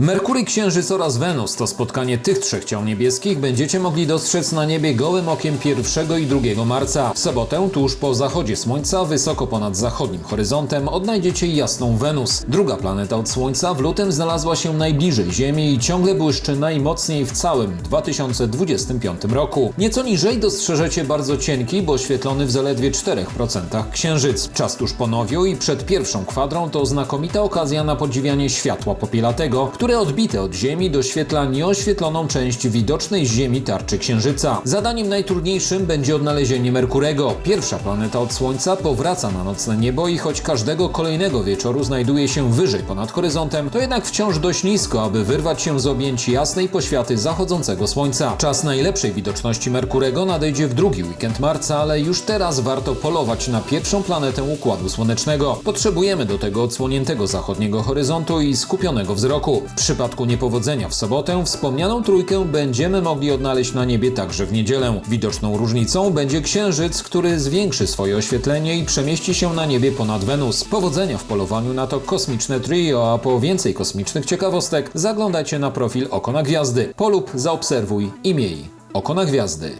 Merkury, Księżyc oraz Wenus to spotkanie tych trzech ciał niebieskich będziecie mogli dostrzec na niebie gołym okiem 1 i 2 marca. W sobotę, tuż po zachodzie Słońca, wysoko ponad zachodnim horyzontem, odnajdziecie jasną Wenus. Druga planeta od Słońca w lutym znalazła się najbliżej Ziemi i ciągle błyszczy najmocniej w całym 2025 roku. Nieco niżej dostrzeżecie bardzo cienki, bo oświetlony w zaledwie 4% Księżyc. Czas tuż po nowiu i przed pierwszą kwadrą to znakomita okazja na podziwianie światła popielatego, które odbite od Ziemi doświetla nieoświetloną część widocznej z Ziemi tarczy Księżyca. Zadaniem najtrudniejszym będzie odnalezienie Merkurego. Pierwsza planeta od Słońca powraca na nocne niebo i choć każdego kolejnego wieczoru znajduje się wyżej ponad horyzontem, to jednak wciąż dość nisko, aby wyrwać się z objęć jasnej poświaty zachodzącego Słońca. Czas najlepszej widoczności Merkurego nadejdzie w drugi weekend marca, ale już teraz warto polować na pierwszą planetę Układu Słonecznego. Potrzebujemy do tego odsłoniętego zachodniego horyzontu i skupionego wzroku. W przypadku niepowodzenia w sobotę wspomnianą trójkę będziemy mogli odnaleźć na niebie także w niedzielę. Widoczną różnicą będzie Księżyc, który zwiększy swoje oświetlenie i przemieści się na niebie ponad Wenus. Powodzenia w polowaniu na to kosmiczne trio, a po więcej kosmicznych ciekawostek zaglądajcie na profil Oko na Gwiazdy. Polub, zaobserwuj i miej. Oko na Gwiazdy.